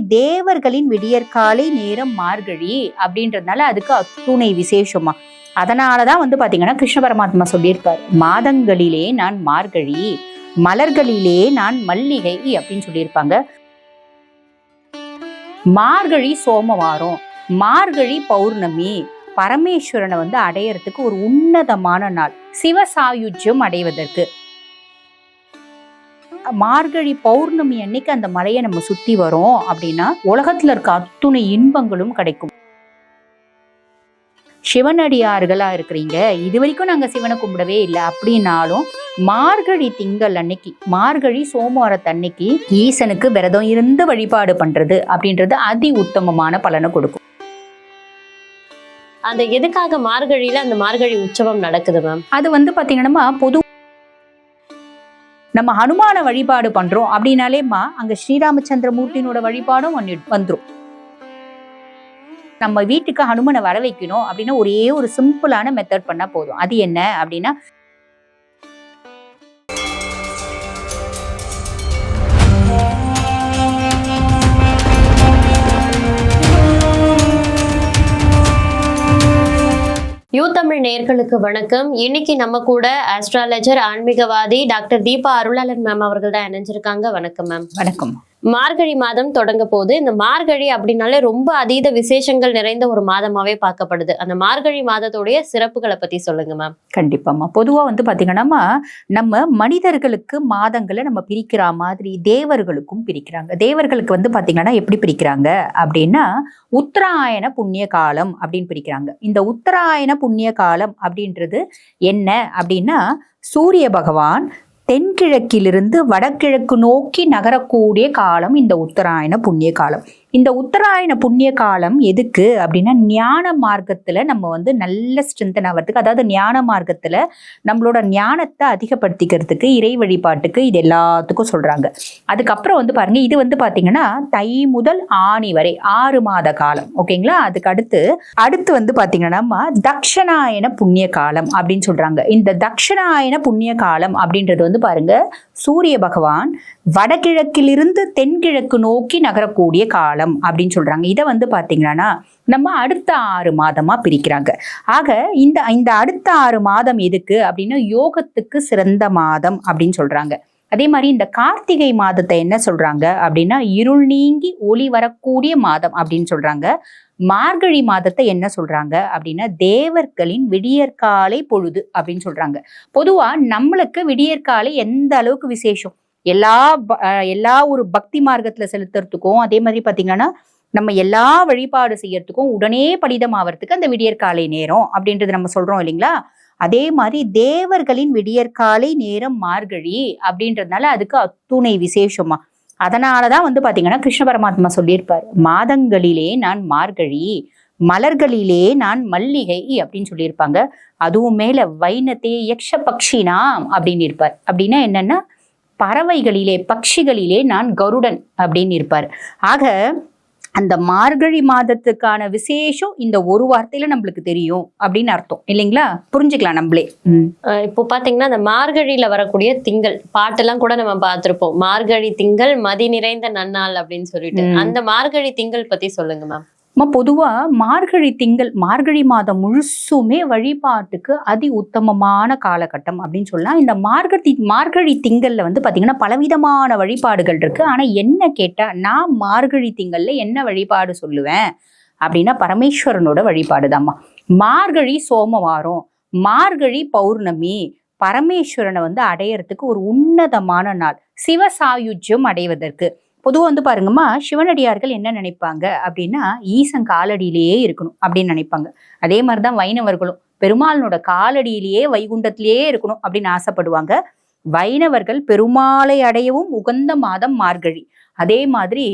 தேவர்களின் விடியற்காலை நேரம் மார்கழி அப்படின்றதுனால அதுக்கு அத்துணை விசேஷமா. அதனாலதான் வந்து பாத்தீங்கன்னா கிருஷ்ண பரமாத்மா சொல்லியிருப்பார். மாதங்களிலே நான் மார்கழி மலர்களிலே நான் மல்லிகை அப்படின்னு சொல்லியிருப்பாங்க. மார்கழி சோமவாரம் மார்கழி பௌர்ணமி பரமேஸ்வரனை வந்து அடையறதுக்கு ஒரு உன்னதமான நாள். சிவசாயுஜ்யம் அடைவதற்கு. மார்கழி பௌர்ணமி அன்னைக்கு அந்த மலையை நம்ம சுத்தி வரோம் அப்படின்னா உலகத்துல இருக்க அத்துணை இன்பங்களும் கிடைக்கும். சிவனடியார்களா இருக்கிறீங்க. இது வரைக்கும் நாங்க சிவனை கும்பிடவே இல்லை. அப்படின்னாலும் மார்கழி திங்கள் அன்னைக்கு மார்கழி சோமவாரத்து அன்னைக்கு ஈசனுக்கு விரதம் இருந்து வழிபாடு பண்றது அப்படின்றது அதி உத்தமமான பலனை கொடுக்கும். அந்த எதுக்காக மார்கழியில அந்த மார்கழி உற்சவம் நடக்குது மேம் அது வந்து பாத்தீங்கன்னா பொது நம்ம ஹனுமான வழிபாடு பண்றோம் அப்படின்னாலேம்மா அங்க ஸ்ரீராமச்சந்திர மூர்த்தினோட வழிபாடும் வந்துடும் வந்துரும். நம்ம வீட்டுக்கு ஹனுமனை வர வைக்கணும் அப்படின்னா ஒரே ஒரு சிம்பிளான மெத்தட் பண்ணா போதும். அது என்ன அப்படின்னா யூ தமிழ் நேர்களுக்கு வணக்கம். இன்னைக்கு நம்ம கூட ஆஸ்ட்ராலஜர் ஆன்மீகவாதி டாக்டர் தீபா அருளாளன் மேம் அவர்கள் தான் இணைஞ்சிருக்காங்க. வணக்கம் மேம் வணக்கம். மார்கழி மாதம் தொடங்க போது இந்த மார்கழி அப்படின்னாலே ரொம்ப அதீத விசேஷங்கள் நிறைந்த ஒரு மாதமாவே பார்க்கப்படுது. அந்த மார்கழி மாதத்துடைய சிறப்புகளை பத்தி சொல்லுங்க மேம் கண்டிப்பாம்மா பொதுவா வந்து பாத்தீங்கன்னா நம்ம மனிதர்களுக்கு மாதங்களை நம்ம பிரிக்கிற மாதிரி தேவர்களுக்கும் பிரிக்கிறாங்க. தேவர்களுக்கு வந்து பாத்தீங்கன்னா எப்படி பிரிக்கிறாங்க அப்படின்னா உத்தராயண புண்ணிய காலம் அப்படின்னு பிரிக்கிறாங்க. இந்த உத்தராயண புண்ணிய காலம் அப்படின்றது என்ன அப்படின்னா சூரிய பகவான் தென்கிழக்கிலிருந்து வடகிழக்கு நோக்கி நகரக்கூடிய காலம் இந்த உத்தராயண புண்ணிய காலம். இந்த உத்தராயண புண்ணிய காலம் எதுக்கு அப்படின்னா ஞான மார்க்கத்தில் நம்ம வந்து நல்ல ஸ்ட்ரென்தன் ஆகிறதுக்கு அதாவது ஞான மார்க்கத்தில் நம்மளோட ஞானத்தை அதிகப்படுத்திக்கிறதுக்கு இறை வழிபாட்டுக்கு இது எல்லாத்துக்கும் சொல்கிறாங்க அதுக்கப்புறம் வந்து பாருங்க இது வந்து பார்த்தீங்கன்னா தை முதல் ஆணி வரை ஆறு மாத காலம். ஓகேங்களா அதுக்கு அடுத்து அடுத்து வந்து பார்த்தீங்கன்னா தக்ஷணாயன புண்ணிய காலம் அப்படின்னு சொல்கிறாங்க இந்த தக்ஷணாயன புண்ணிய காலம் அப்படின்றது வந்து பாருங்க சூரிய பகவான் வடகிழக்கிலிருந்து தென்கிழக்கு நோக்கி நகரக்கூடிய காலம் அப்படின்னு சொல்றாங்க. இதை வந்து பாத்தீங்கன்னா நம்ம அடுத்த ஆறு மாதமா பிரிக்கிறாங்க. ஆக இந்த இந்த அடுத்த ஆறு மாதம் எதுக்கு அப்படின்னா யோகத்துக்கு சிறந்த மாதம் அப்படின்னு சொல்றாங்க. அதே மாதிரி இந்த கார்த்திகை மாதத்தை என்ன சொல்றாங்க அப்படின்னா இருள் நீங்கி ஒளி வரக்கூடிய மாதம் அப்படின்னு சொல்றாங்க. மார்கழி மாதத்தை என்ன சொல்றாங்க அப்படின்னா தேவர்களின் விடியற்காலை பொழுது அப்படின்னு சொல்றாங்க. பொதுவா நம்மளுக்கு விடியற்காலை எந்த அளவுக்கு விசேஷம்? எல்லா எல்லா ஒரு பக்தி மார்க்கத்துல செலுத்துறதுக்கும் அதே மாதிரி பாத்தீங்கன்னா நம்ம எல்லா வழிபாடு செய்யறதுக்கும் உடனே படிதம் ஆவறதுக்கு அந்த விடியற்காலை நேரம் அப்படின்றது நம்ம சொல்றோம் இல்லைங்களா? அதே மாதிரி தேவர்களின் விடியற்காலை நேரம் மார்கழி அப்படின்றதுனால அதுக்கு அத்துணை விசேஷமா. அதனாலதான் வந்து பாத்தீங்கன்னா கிருஷ்ண பரமாத்மா சொல்லியிருப்பார் மாதங்களிலே நான் மார்கழி மலர்களிலே நான் மல்லிகை அப்படின்னு சொல்லியிருப்பாங்க. அதுவும் மேல வைனத்தே யக்ஷ பக்ஷினாம் அப்படின்னு இருப்பார். அப்படின்னா என்னன்னா பறவைகளிலே பட்சிகளிலே நான் கருடன் அப்படின்னு இருப்பார். ஆக அந்த மார்கழி மாதத்துக்கான விசேஷம் இந்த ஒரு வார்த்தையில நம்மளுக்கு தெரியும் அப்படின்னு அர்த்தம். இல்லைங்களா? புரிஞ்சுக்கலாம் நம்மளே. இப்போ பாத்தீங்கன்னா அந்த மார்கழியில வரக்கூடிய திங்கள் பாட்டெல்லாம் கூட நம்ம பார்த்திருப்போம். மார்கழி திங்கள் மதி நிறைந்த நன்னாள் அப்படின்னு சொல்லிட்டு. அந்த மார்கழி திங்கள் பத்தி சொல்லுங்க மேம் அம்மா, பொதுவாக மார்கழி திங்கள் மார்கழி மாதம் முழுசுமே வழிபாட்டுக்கு அதி உத்தமமான காலகட்டம் அப்படின்னு சொல்லலாம் இந்த மார்கழி மார்கழி திங்களில் வந்து பார்த்திங்கன்னா பலவிதமான வழிபாடுகள் இருக்குது ஆனால் என்ன கேட்டால் நான் மார்கழி திங்களில் என்ன வழிபாடு சொல்லுவேன் அப்படின்னா பரமேஸ்வரனோட வழிபாடுதாம்மா மார்கழி சோமவாரம் மார்கழி பௌர்ணமி பரமேஸ்வரனை வந்து அடையறதுக்கு ஒரு உன்னதமான நாள். சிவசாயுஜ்யம் அடைவதற்கு. பொதுவாக வந்து பாருங்கம்மா சிவனடியார்கள் என்ன நினைப்பாங்க அப்படின்னா ஈசன் காலடியிலேயே இருக்கணும் அப்படின்னு நினைப்பாங்க. அதே மாதிரி தான் வைணவர்களும். பெருமாளனோட காலடியிலேயே வைகுண்டத்திலேயே இருக்கணும் அப்படின்னு ஆசைப்படுவாங்க. வைணவர்கள் பெருமாளை அடையவும் உகந்த மாதம் மார்கழி. அதே மாதிரி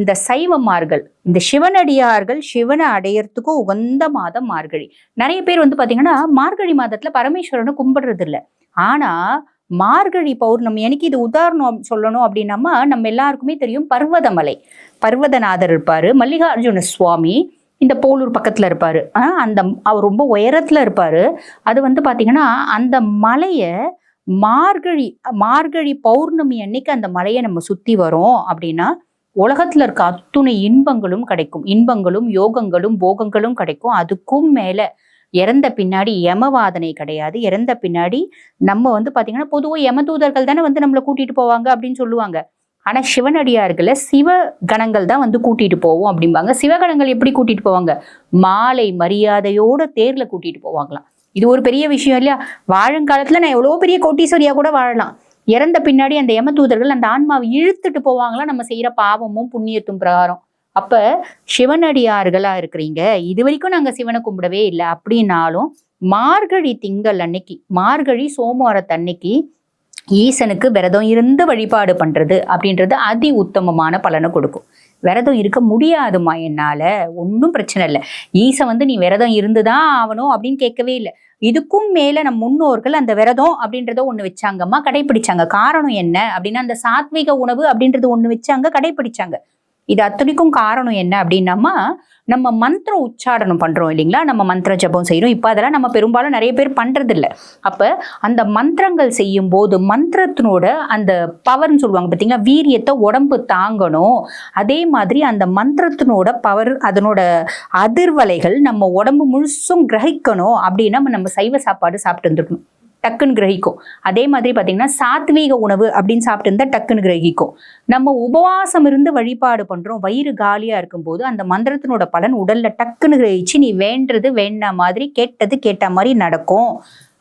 இந்த சைவமார்கள் இந்த சிவனடியார்கள் சிவனை அடையறதுக்கும் உகந்த மாதம் மார்கழி. நிறைய பேர் வந்து பார்த்தீங்கன்னா மார்கழி மாதத்தில் பரமேஸ்வரனை கும்பிடுறது இல்லை ஆனால் மார்கழி பௌர்ணமி அன்னைக்கு இது உதாரணம் சொல்லணும் அப்படின்னம்மா நம்ம எல்லாருக்குமே தெரியும் பர்வதமலை. பர்வதநாதர் இருப்பாரு மல்லிகார்ஜுன சுவாமி இந்த போலூர் பக்கத்தில் இருப்பார். அந்த அவர் ரொம்ப உயரத்தில் இருப்பார். அது வந்து பார்த்திங்கன்னா அந்த மலையை மார்கழி மார்கழி பௌர்ணமி அன்னைக்கு அந்த மலையை நம்ம சுற்றி வரோம் அப்படின்னா உலகத்தில் இருக்க அத்துணை இன்பங்களும் கிடைக்கும். இன்பங்களும் யோகங்களும் போகங்களும் கிடைக்கும். அதுக்கும் மேலே இறந்த பின்னாடி யமவாதனை கிடையாது. இறந்த பின்னாடி நம்ம வந்து பார்த்தீங்கன்னா பொதுவாக யமதூதர்கள் தானே வந்து நம்மளை கூட்டிட்டு போவாங்க அப்படின்னு சொல்லுவாங்க. ஆனால் சிவனடியார்களை சிவ கணங்கள் தான் வந்து கூட்டிட்டு போவோம் அப்படிம்பாங்க. சிவகணங்கள் எப்படி கூட்டிட்டு போவாங்க? மாலை மரியாதையோட தேர்ல கூட்டிட்டு போவாங்களாம். இது ஒரு பெரிய விஷயம் இல்லையா? வாழங்காலத்தில் நான் எவ்வளோ பெரிய கோட்டீஸ்வரியா கூட வாழலாம். இறந்த பின்னாடி அந்த யமதூதர்கள் அந்த ஆன்மாவை இழுத்துட்டு போவாங்களாம் நம்ம செய்கிற பாவமும் புண்ணியத்தும் பிரகாரம். அப்ப சிவனடியார்களா இருக்கிறீங்க. இது வரைக்கும் நாங்க சிவனை கும்பிடவே இல்லை. அப்படின்னாலும் மார்கழி திங்கள் அன்னைக்கு மார்கழி சோமவாரத்தன்னைக்கு ஈசனுக்கு விரதம் இருந்து வழிபாடு பண்றது அப்படின்றது அதி உத்தமமான பலனை கொடுக்கும். விரதம் இருக்க முடியாதுமா என்னால. ஒன்றும் பிரச்சனை இல்லை. ஈசன் வந்து நீ விரதம் இருந்துதான் ஆகணும் அப்படின்னு கேட்கவே இல்லை. இதுக்கும் மேல நம் முன்னோர்கள் அந்த விரதம் அப்படின்றத ஒண்ணு வச்சாங்கம்மா கடைபிடிச்சாங்க காரணம் என்ன? அப்படின்னா அந்த சாத்விக உணவு அப்படின்றது ஒண்ணு வச்சாங்க கடைபிடிச்சாங்க இது அத்தனைக்கும் காரணம் என்ன அப்படின்னாமா நம்ம மந்திர உச்சாடனம் பண்றோம் இல்லைங்களா? நம்ம மந்திர ஜபம் செய்யறோம் இப்போ அதெல்லாம் நம்ம பெரும்பாலும் நிறைய பேர் பண்றது இல்ல அப்ப அந்த மந்திரங்கள் செய்யும் போது மந்திரத்தினோட அந்த பவர்னு சொல்லுவாங்க பார்த்தீங்களா வீரியத்தை உடம்பு தாங்கணும். அதே மாதிரி அந்த மந்திரத்தினோட பவர் அதனோட அதிர்வலைகள் நம்ம உடம்பு முழுசும் கிரகிக்கணும். அப்படின்னா நம்ம சைவ சாப்பாடு சாப்பிட்டு இருந்துக்கணும் டக்குன்னு கிரகிக்கும். அதே மாதிரி பார்த்தீங்கன்னா சாத்வீக உணவு அப்படின்னு சாப்பிட்டு இருந்தால் டக்குன்னு கிரகிக்கும். நம்ம உபவாசம் இருந்து வழிபாடு பண்ணுறோம் வயிறு காலியாக இருக்கும்போது அந்த மந்திரத்தினோட பலன் உடலில் டக்குன்னு கிரகிச்சு நீ வேண்டது வேண்டா மாதிரி கேட்டது கேட்ட மாதிரி நடக்கும்.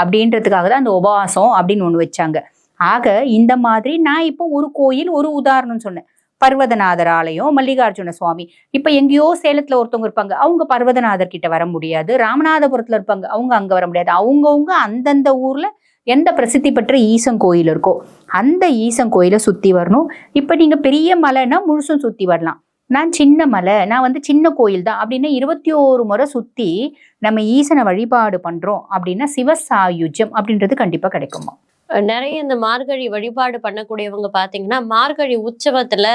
அப்படின்றதுக்காக தான் அந்த உபவாசம் அப்படின்னு ஒன்று வச்சாங்க. ஆக இந்த மாதிரி நான் இப்போ ஒரு கோயில் ஒரு உதாரணம் சொன்னேன். பர்வதநாதர் ஆலயம் மல்லிகார்ஜுன சுவாமி. இப்ப எங்கேயோ சேலத்துல ஒருத்தவங்க இருப்பாங்க. அவங்க பர்வதநாதர் கிட்ட வர முடியாது. ராமநாதபுரத்துல இருப்பாங்க. அவங்க அங்க வர முடியாது. அவங்கவுங்க அந்தந்த ஊர்ல எந்த பிரசித்தி பெற்ற ஈசன் கோயில் இருக்கோ அந்த ஈசன் கோயிலை சுத்தி வரணும். இப்ப நீங்க பெரிய மலைன்னா முழுசும் சுத்தி வரலாம். நான் சின்ன மலை நான் வந்து சின்ன கோயில் தான் அப்படின்னா இருபத்தி ஓரு முறை சுத்தி நம்ம ஈசனை வழிபாடு பண்றோம் அப்படின்னா சிவசாயுஜம் அப்படின்றது கண்டிப்பா கிடைக்குமா? நிறைய இந்த மார்கழி வழிபாடு பண்ணக்கூடியவங்க பாத்தீங்கன்னா மார்கழி உற்சவத்துல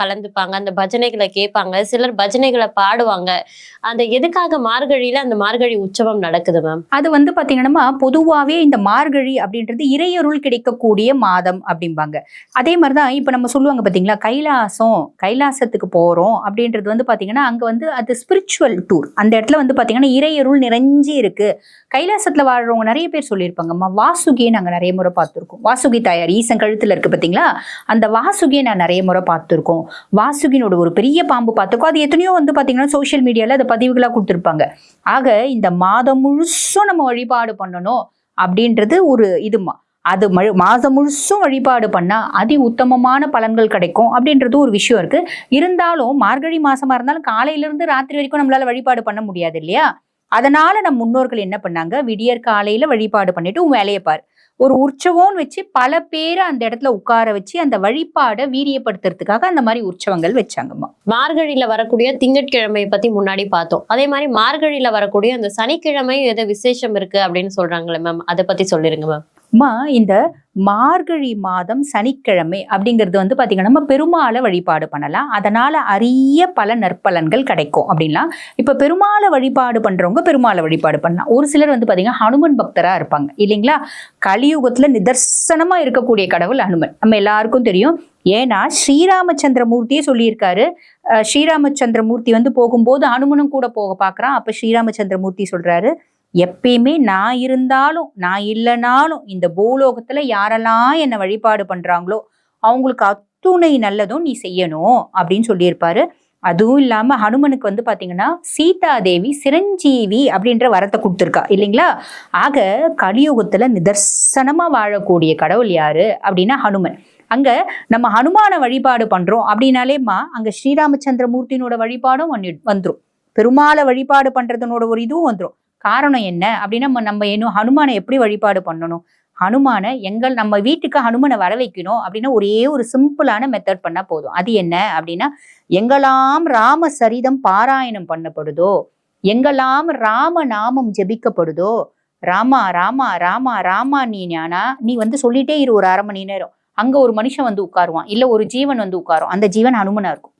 கலந்துப்பாங்க. அந்த பஜனைகளை கேட்பாங்க. சிலர் பஜனைகளை பாடுவாங்க. அந்த எதுக்காக மார்கழியில அந்த மார்கழி உற்சவம் நடக்குது மேம் அது வந்து பாத்தீங்கன்னா பொதுவாவே இந்த மார்கழி அப்படின்றது இறையருள் கிடைக்கக்கூடிய மாதம் அப்படிம்பாங்க. அதே மாதிரிதான் இப்ப நம்ம சொல்லுவாங்க பாத்தீங்களா கைலாசம் கைலாசத்துக்கு போறோம் அப்படின்றது வந்து பாத்தீங்கன்னா அங்க வந்து அது ஸ்பிரிச்சுவல் டூர் அந்த இடத்துல வந்து பாத்தீங்கன்னா இறையருள் நிறைஞ்சி இருக்கு. கைலாசத்துல வாழ்றவங்க நிறைய பேர் சொல்லியிருப்பாங்க வாசுகியை நாங்க நிறைய முறை பார்த்துருக்கோம். வாசுகி தாயார் ஈசன் கழுத்துல இருக்கு பாத்தீங்களா? அந்த வாசுகியை நான் நிறைய முறை பார்த்துருக்கோம். வாசுகினோட ஒரு பெரிய பாம்பு பார்த்துருக்கோம். அது எத்தனையோ வந்து பாத்தீங்கன்னா சோஷியல் மீடியால அதை பதிவுகளா கொடுத்துருப்பாங்க. ஆக இந்த மாதம் முழுசும் நம்ம வழிபாடு பண்ணணும் அப்படின்றது ஒரு இதுமா? அது மழு மாதம் முழுசும் வழிபாடு பண்ணா அதி உத்தமமான பலன்கள் கிடைக்கும் அப்படின்றது ஒரு விஷயம் இருக்கு. இருந்தாலும் மார்கழி மாசமா இருந்தாலும் காலையில இருந்து ராத்திரி வரைக்கும் நம்மளால வழிபாடு பண்ண முடியாது இல்லையா? அதனால நம் முன்னோர்கள் என்ன பண்ணாங்க? விடியற் காலையில் வழிபாடு பண்ணிட்டு உன் வேலையை பாரு. ஒரு உற்சவம்னு வச்சு பல பேரை அந்த இடத்துல உட்கார வச்சு அந்த வழிபாடை வீரியப்படுத்துறதுக்காக அந்த மாதிரி உற்சவங்கள் வச்சாங்கம்மா. மார்கழியில வரக்கூடிய திங்கட்கிழமையை பத்தி முன்னாடி பார்த்தோம். அதே மாதிரி மார்கழியில வரக்கூடிய அந்த சனிக்கிழமை ஏதோ விசேஷம் இருக்கு அப்படின்னு சொல்றாங்களே மேம் அதை பத்தி சொல்லிருங்க மேம் அம்மா இந்த மார்கழி மாதம் சனிக்கிழமை அப்படிங்கிறது வந்து பார்த்தீங்கன்னா நம்ம பெருமாளை வழிபாடு பண்ணலாம். அதனால் அரிய பல நற்பலன்கள் கிடைக்கும் அப்படின்லாம் இப்போ பெருமாளை வழிபாடு பண்றவங்க பெருமாளை வழிபாடு பண்ணலாம். ஒரு சிலர் வந்து பார்த்தீங்கன்னா ஹனுமன் பக்தராக இருப்பாங்க. இல்லைங்களா? கலியுகத்துல நிதர்சனமா இருக்கக்கூடிய கடவுள் ஹனுமன். நம்ம எல்லாருக்கும் தெரியும். ஏன்னா ஸ்ரீராமச்சந்திர மூர்த்தியே சொல்லியிருக்காரு. அஹ் ஸ்ரீராமச்சந்திர மூர்த்தி வந்து போகும்போது ஹனுமனும் கூட போக பார்க்குறான் அப்போ ஸ்ரீராமச்சந்திர மூர்த்தி சொல்றாரு எப்பயுமே நான் இருந்தாலும் நான் இல்லைனாலும் இந்த பூலோகத்துல யாரெல்லாம் என்னை வழிபாடு பண்றாங்களோ அவங்களுக்கு அத்துணை நல்லதும் நீ செய்யணும் அப்படின்னு சொல்லியிருப்பாரு. அதுவும் இல்லாம ஹனுமனுக்கு வந்து பாத்தீங்கன்னா சீதா தேவி சிரஞ்சீவி அப்படின்ற வரத்தை கொடுத்துருக்கா இல்லைங்களா? ஆக கலியுகத்துல நிதர்சனமா வாழக்கூடிய கடவுள் யாரு அப்படின்னா ஹனுமன். அங்க நம்ம ஹனுமான வழிபாடு பண்றோம் அப்படின்னாலேம்மா அங்க ஸ்ரீராமச்சந்திர மூர்த்தினோட வழிபாடும் வந்து- பெருமாளை வழிபாடு பண்றதுனோட ஒரு இதுவும் வந்துடும் காரணம் என்ன அப்படின்னா நம்ம- நம்ம இன்னும் ஹனுமானை எப்படி வழிபாடு பண்ணணும்? ஹனுமானை எங்கள் நம்ம வீட்டுக்கு ஹனுமனை வர வைக்கணும் அப்படின்னா ஒரே ஒரு சிம்பிளான மெத்தட் பண்ணா போதும். அது என்ன அப்படின்னா எங்கெல்லாம் ராம சரிதம் பாராயணம் பண்ணப்படுதோ எங்கெல்லாம் ராம நாமம் ஜெபிக்கப்படுதோ ராமா ராமா ராமா ராமா நீ ஞானா நீ வந்து சொல்லிட்டே இரு ஒரு அரை மணி நேரம். அங்க ஒரு மனுஷன் வந்து உட்காருவான். இல்ல ஒரு ஜீவன் வந்து உட்காரும். அந்த ஜீவன் ஹனுமனா இருக்கும்.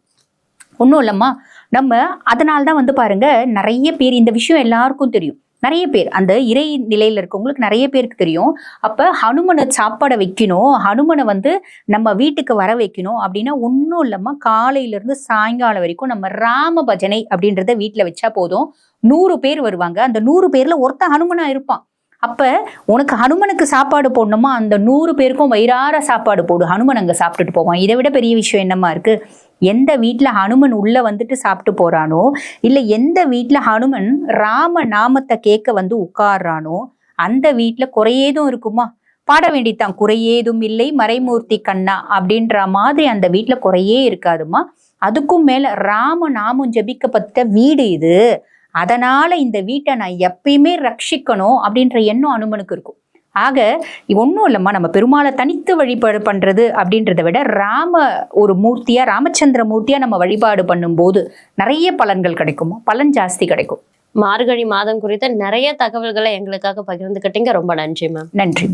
ஒன்றும் இல்லைம்மா. நம்ம அதனால தான் வந்து பாருங்க நிறைய பேர் இந்த விஷயம் எல்லாருக்கும் தெரியும். நிறைய பேர் அந்த இறை நிலையில இருக்கவங்களுக்கு நிறைய பேருக்கு தெரியும். அப்ப ஹனுமனை சாப்பாடை வைக்கணும் ஹனுமனை வந்து நம்ம வீட்டுக்கு வர வைக்கணும் அப்படின்னா ஒன்றும் இல்லாமல் காலையில இருந்து சாயங்காலம் வரைக்கும் நம்ம ராம பஜனை அப்படின்றத வீட்டுல வச்சா போதும். நூறு பேர் வருவாங்க. அந்த நூறு பேர்ல ஒருத்த ஹனுமனா இருப்பான். அப்ப உனக்கு ஹனுமனுக்கு சாப்பாடு போடணுமா? அந்த நூறு பேருக்கும் வயிறார சாப்பாடு போடு. ஹனுமன் அங்க சாப்பிட்டுட்டு போவான். இதை விட பெரிய விஷயம் என்னமா இருக்கு? எந்த வீட்டில் ஹனுமன் உள்ளே வந்துட்டு சாப்பிட்டு போகிறானோ இல்லை எந்த வீட்டில் ஹனுமன் ராம நாமத்தை கேட்க வந்து உட்கார்றானோ அந்த வீட்டில் குறையேதும் இருக்குமா? பாட வேண்டித்தான் குறையேதும் இல்லை மறைமூர்த்தி கண்ணா அப்படின்ற மாதிரி அந்த வீட்டில் குறையே இருக்காதுமா? அதுக்கும் மேலே ராம நாமம் ஜபிக்கப்பட்ட வீடு இது. அதனால இந்த வீட்டை நான் எப்பயுமே ரட்சிக்கணும் அப்படின்ற எண்ணம் அனுமனுக்கு இருக்கும். ஆக ஒன்றும் இல்லைம்மா நம்ம பெருமாளை தனித்து வழிபாடு பண்றது அப்படின்றத விட ராம ஒரு மூர்த்தியா ராமச்சந்திர மூர்த்தியா நம்ம வழிபாடு பண்ணும்போது நிறைய பலன்கள் கிடைக்கும்? பலன் ஜாஸ்தி கிடைக்கும். மார்கழி மாதம் குறித்த நிறைய தகவல்களை எங்களுக்காக பகிர்ந்துக்கிட்டீங்க. ரொம்ப நன்றி மேம் நன்றி.